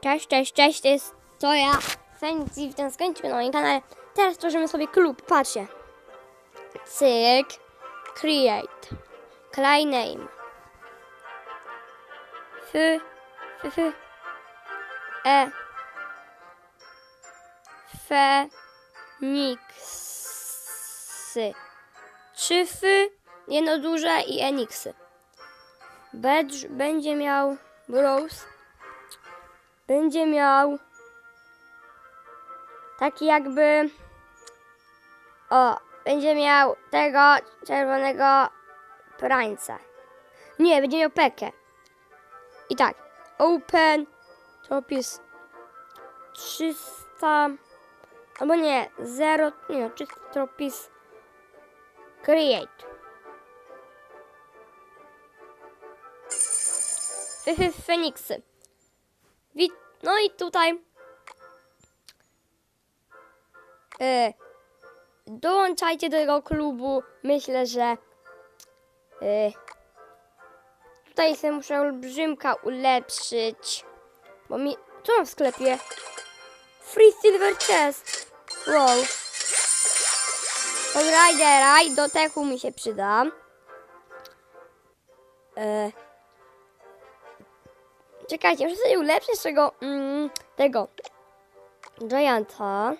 Cześć, cześć, cześć, to jest to ja, Fenix i ten skończymy na moim kanale. Teraz tworzymy sobie klub, patrzcie. Cyk, create, clay name. F, f, f, e, Feniksy. Trzy fy, jedno duże i eniksy. Bedż będzie miał Bros. Będzie miał taki jakby o, będzie miał tego czerwonego prańca. Nie, będzie miał pekę. I tak, open topis 300 albo nie, 0, nie, 300 topis create. Feniksy. No i tutaj e, dołączajcie do tego klubu. Myślę, że e, tutaj sobie muszę olbrzymka ulepszyć. Bo mi... Co mam w sklepie? Free Silver Chest. Wow. Dobra, idę raj. Do techu mi się przyda. E, Czekajcie, muszę sobie ulepszyć tego, mm, tego Gianta.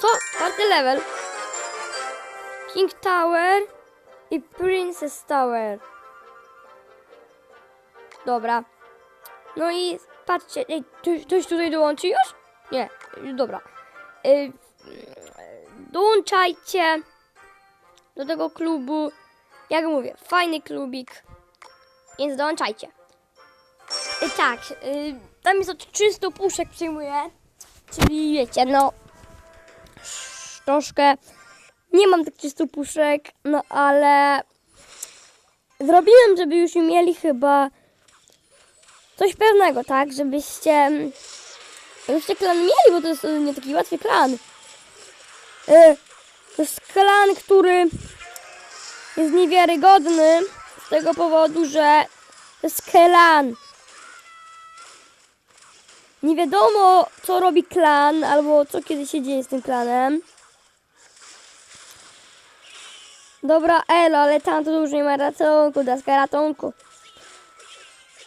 Co? Czwarty level. King Tower i Princess Tower. Dobra. No i patrzcie, ej, ktoś, ktoś tutaj dołączy już? Nie, dobra. Y, dołączajcie do tego klubu. Jak mówię, fajny klubik, więc dołączajcie. I tak, y, tam jest od 300 puszek przyjmuję, czyli wiecie, no troszkę nie mam tak 300 puszek, no ale zrobiłem, żeby już mieli chyba coś pewnego, tak, żebyście żebyście klan mieli, bo to jest nie taki łatwy klan. Y, to jest klan, który jest niewiarygodny z tego powodu, że to jest klan. Nie wiadomo, co robi klan, albo co kiedy się dzieje z tym klanem. Dobra, elo, ale tam to już nie ma ratunku, daska ratunku.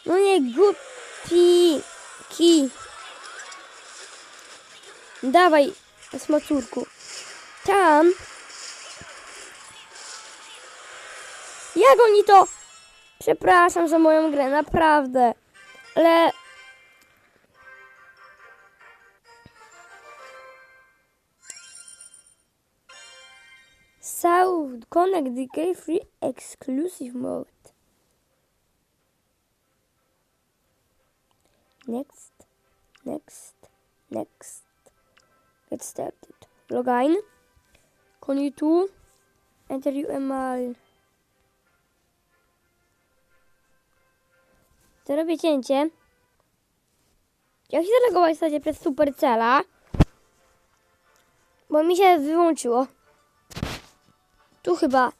No nie, głupi ki. Dawaj, smacurku. Tam Jak oni to... Przepraszam za moją grę, naprawdę. Ale... South Connect Gay Free Exclusive Mode. Next. Next. Next. Get started. Login. Koni tu. Enter UML. To robię cięcie. Jak się zalogować w zasadzie przez Supercella? Bo mi się wyłączyło. Tu chyba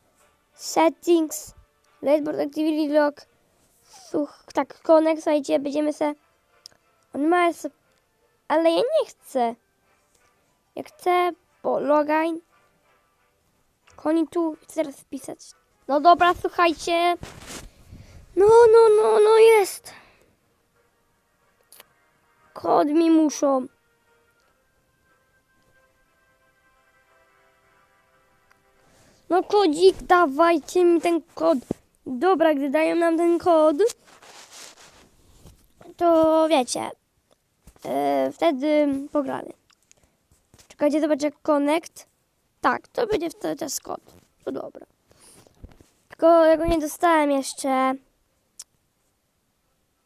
settings, Lightboard Activity Log. Tu, tak, connect, słuchajcie, będziemy se... On ma... Ale ja nie chcę. Ja chcę, bo login. Koni tu, chcę teraz wpisać. No dobra, słuchajcie. No, no, no, no jest. Kod mi muszą. No kodzik, dawajcie mi ten kod. Dobra, gdy dają nam ten kod, to wiecie, e, wtedy pogramy. Czekajcie, zobaczę connect. Tak, to będzie wtedy też kod. To dobra. Tylko ja go nie dostałem jeszcze.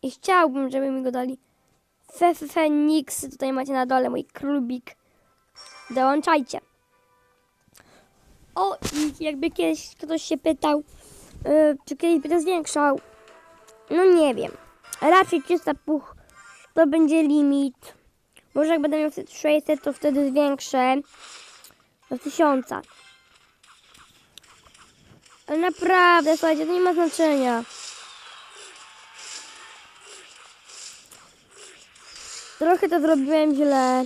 I chciałbym, żeby mi go dali. Fe, fe, Fenix, tutaj macie na dole mój klubik. Dołączajcie. O, i jakby kiedyś ktoś się pytał, yy, czy kiedyś będę zwiększał. No nie wiem. Raczej 300 puch to będzie limit. Może jak będę miał wtedy 600, to wtedy zwiększę do 1000. Ale naprawdę, słuchajcie, to nie ma znaczenia. Trochę to zrobiłem źle.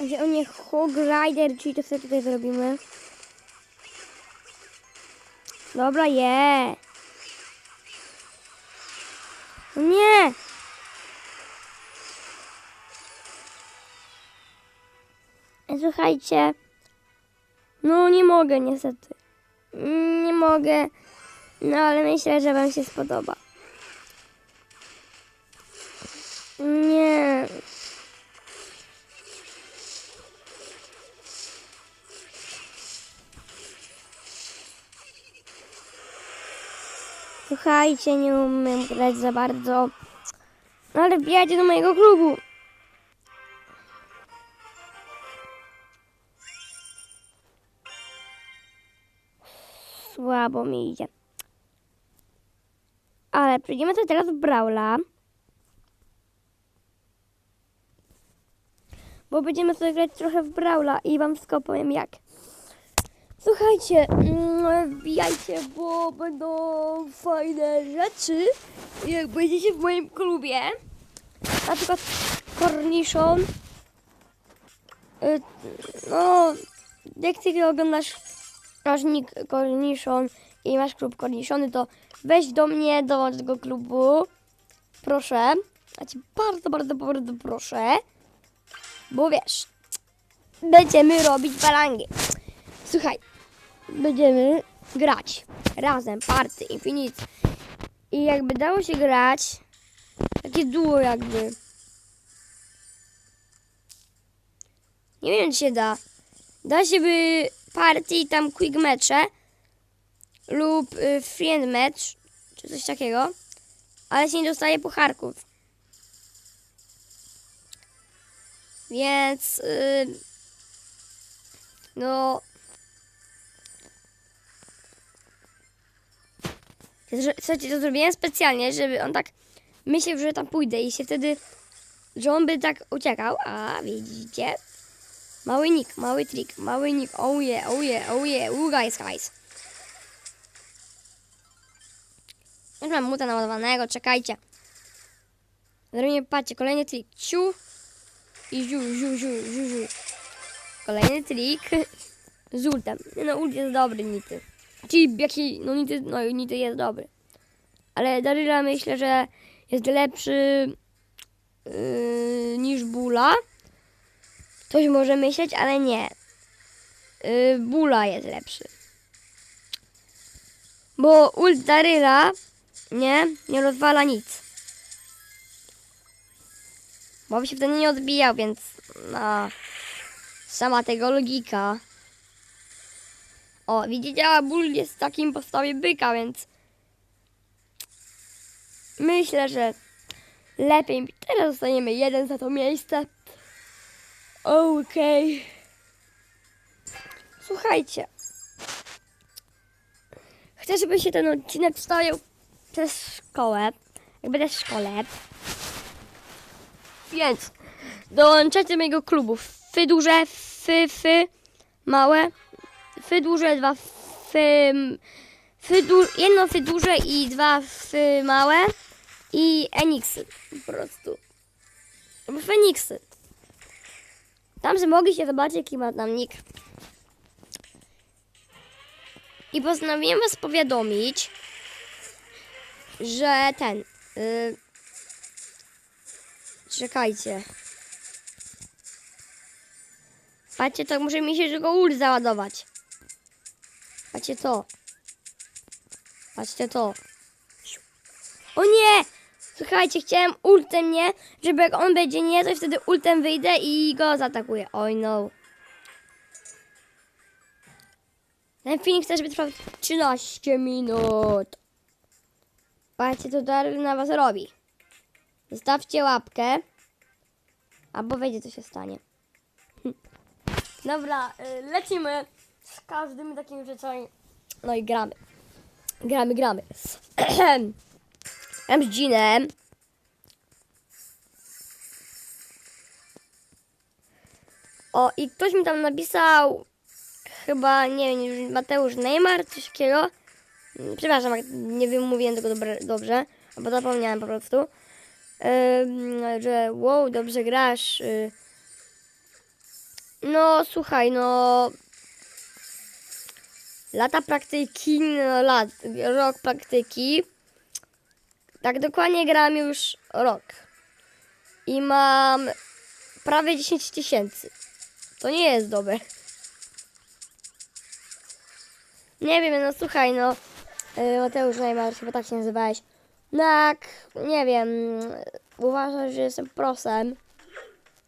Gdzie o nie Hog Rider, czyli to sobie tutaj zrobimy. Dobra, je. Słuchajcie. No nie mogę niestety. Nie mogę. No ale myślę, że wam się spodoba. Nie. Słuchajcie, nie umiem grać za bardzo. No ale wbijajcie do mojego klubu. Słabo mi idzie. Ale przejdziemy sobie teraz w Brawla. Bo będziemy sobie grać trochę w Brawla i wam wszystko powiem jak. Słuchajcie, mm, wbijajcie, bo będą fajne rzeczy, jak będziecie w moim klubie. Na przykład Cornichon. Y, No, jak ty oglądasz Rażnik Cornichon i masz klub Cornichony, to weź do mnie, dołącz do tego klubu. Proszę. Ja ci bardzo, bardzo, bardzo proszę. Bo wiesz, będziemy robić balangi. Słuchaj, będziemy grać razem, party, infinite. I jakby dało się grać, takie duo jakby. Nie wiem, czy się da. Da się by party, tam quick mecze lub y, friend match, czy coś takiego, ale się nie dostaje pucharków. Więc, y, no, Słuchajcie, to zrobiłem specjalnie, żeby on tak myślał, że tam pójdę i się wtedy, że on by tak uciekał, a widzicie? Mały nick, mały trik, mały nick, oh yeah, oh yeah, oh yeah, ooh guys, guys. Już mam muta naładowanego, czekajcie. Zrobimy, patrzcie, kolejny trik, ciu i ziu, ziu, ziu, ziu, ziu. Kolejny trik z ultem. No ult jest dobry, nity. Czyli jaki, no nity, no nity jest dobry. Ale Daryla myślę, że jest lepszy yy, niż Bula. Ktoś może myśleć, ale nie. Yy, Bula jest lepszy. Bo ult Daryla, nie, nie rozwala nic. Bo by się wtedy nie odbijał, więc no, sama tego logika. O, widzicie, a ból jest w takim postawie byka, więc myślę, że lepiej. Teraz zostaniemy jeden za to miejsce. Okej. Słuchajcie. Chcę, żeby się ten odcinek wstawiał przez szkołę. Jak będę w szkole. Więc dołączajcie do mojego klubu. Fy duże, fy, fy, małe. Fy duże, dwa fy... fy du, jedno fy duże i dwa fy małe. I Eniksy. Po prostu. Feniksy. Tam, że mogliście zobaczyć, jaki ma tam nick. I postanowiłem was powiadomić, że ten... Yy, czekajcie. Patrzcie, to muszę mi się tylko ult załadować. Patrzcie to. Patrzcie to. O nie! Słuchajcie, chciałem ultem, nie? Żeby jak on będzie nie, to wtedy ultem wyjdę i go zaatakuję. Oj no. Ten film chcę, żeby trwał 13 minut. Patrzcie, co Daryl na was robi. Zostawcie łapkę. Albo wejdzie, co się stanie. Dobra, y, lecimy z każdym takim rzeczami. No i gramy. Gramy, gramy. Gram z Ginem. O, i ktoś mi tam napisał, chyba, nie wiem, Mateusz Neymar, coś takiego. Przepraszam, nie wiem, mówiłem tego dobre, dobrze, bo zapomniałem po prostu. Ym, że wow, dobrze grasz. y. No, słuchaj, no... Lata praktyki, no lat, rok praktyki. Tak dokładnie gram już rok. I mam prawie 10 tysięcy. To nie jest dobre. Nie wiem, no słuchaj, no. y, Mateusz Neymar, chyba tak się nazywałeś. No nie wiem, uważasz, że jestem prosem.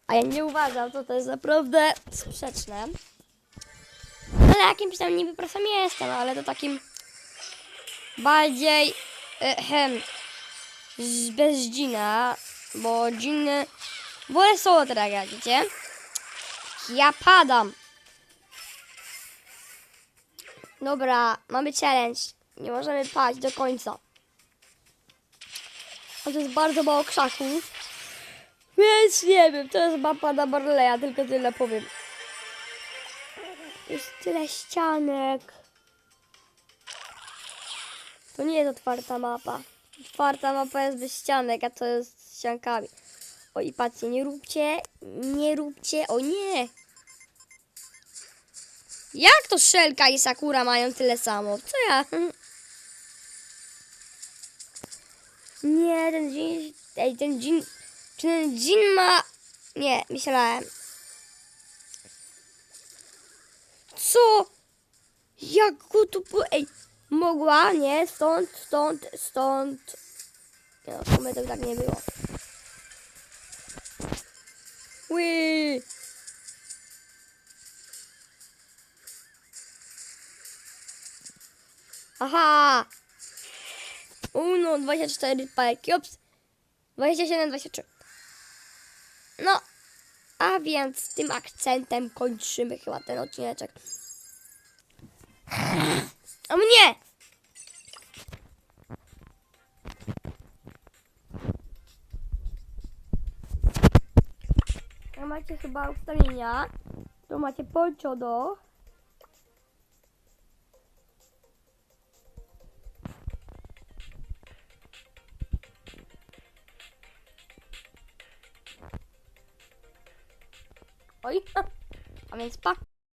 A ja nie uważam, to to jest naprawdę sprzeczne. Ale jakimś tam niby prosem jestem, ale to takim bardziej ehem, z- bez dzina, bo dziny wolę solo teraz grać? Ja padam. Dobra, mamy challenge. Nie możemy paść do końca. Jest bardzo mało krzaków. Więc nie wiem, to jest mapa na Barleya, tylko tyle powiem. Jest tyle ścianek. To nie jest otwarta mapa. Otwarta mapa jest bez ścianek, a to jest z ściankami. O i patrzcie, nie róbcie, nie róbcie, o nie! Jak to Szelka i Sakura mają tyle samo? Co ja? Nie, ten dżin, ej, ten dżin, czy ten dżin ma... Nie, myślałem. Co? Jak go tu... Ej, mogła, nie, stąd, stąd, stąd. Nie no, w sumie tak nie było. Ui. Aha! Uno, 24 pajki, ops. 27, 23. No, a więc tym akcentem kończymy chyba ten odcineczek. O mnie! Macie chyba ustawienia, to macie poncho do... Oj, a więc pa.